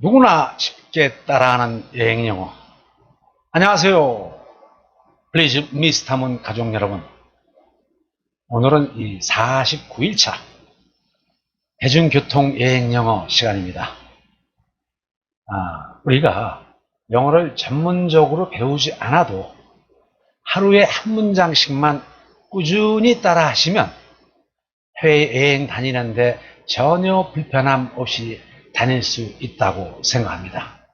누구나 쉽게 따라하는 여행 영어. 안녕하세요. 플리즈 미스타문 가족 여러분. 오늘은 이 49일차 대중교통 여행 영어 시간입니다. 아, 우리가 영어를 전문적으로 배우지 않아도 하루에 한 문장씩만 꾸준히 따라 하시면 해외여행 다니는데 전혀 불편함 없이 다닐 수 있다고 생각합니다.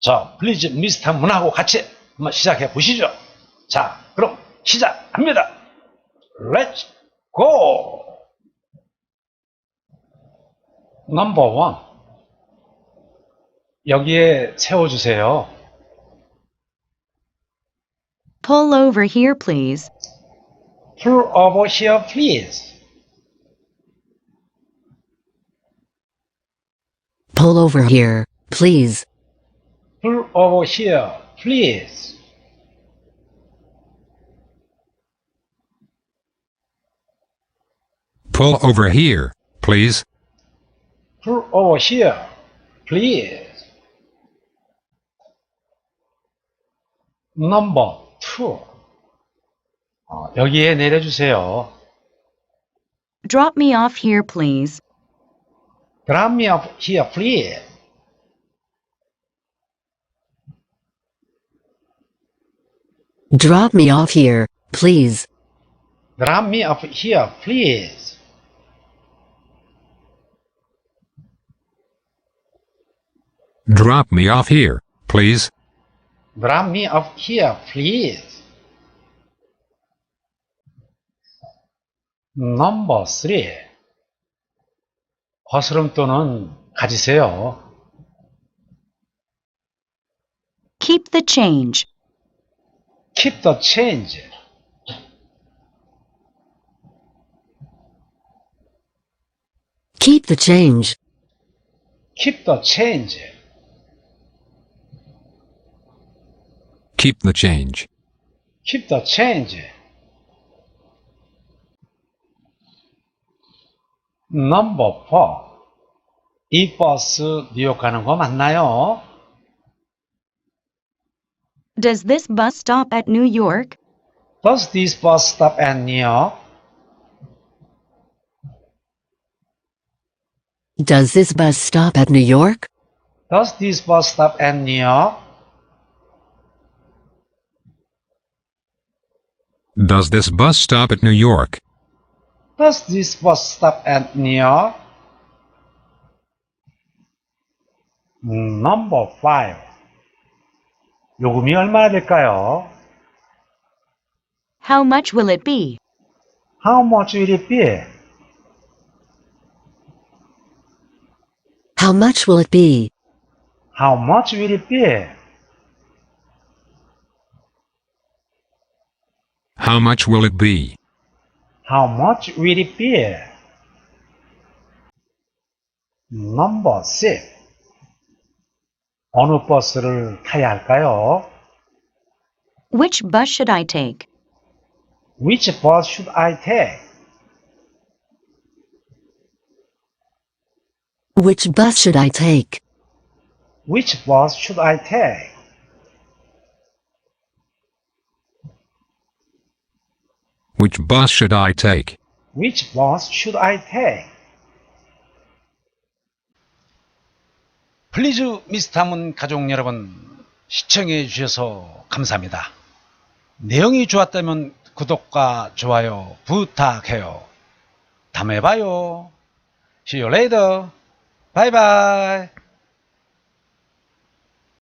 자, 플리즈 미스터 문하고 같이 한번 시작해 보시죠. 자, 그럼 시작합니다. Let's go! 넘버 원. 여기에 세워주세요. Pull over here, please. Pull over here, please. Pull over here, please. Pull over here, please. Pull over here, please. Pull over here, please. Number two. 어, 여기에 내려주세요. Drop me off here, please. Drop me off here, please. Drop me off here, please. Drop me off here, please. Drop me off here, please. Drop me off here, please. Number three. 거스름돈은 가지세요. Keep the change. Keep the change. Keep the change. Keep the change. Keep the change. Keep the change. Number four. 이 버스 뉴욕 가는 거 맞나요? Does this bus stop at New York? Does this bus stop at New York? Does this bus stop at New York? Does this bus stop at New York? Does this bus stop at New York? Does this bus stop at New York? Number five. 요금이 얼마나 될까요? How much will it be? How much will it be? How much will it be? How much will it be? How much will it be? How much will it be? Number six. 어느 버스를 타야 할까요? Which bus should I take? Which bus should I take? Which bus should I take? Which bus should I take? Which bus should I take? Which bus should I take? 플리즈 미스타문 가족 여러분 시청해 주셔서 감사합니다. 내용이 좋았다면 구독과 좋아요 부탁해요. 다음에 봐요. See you later. Bye bye.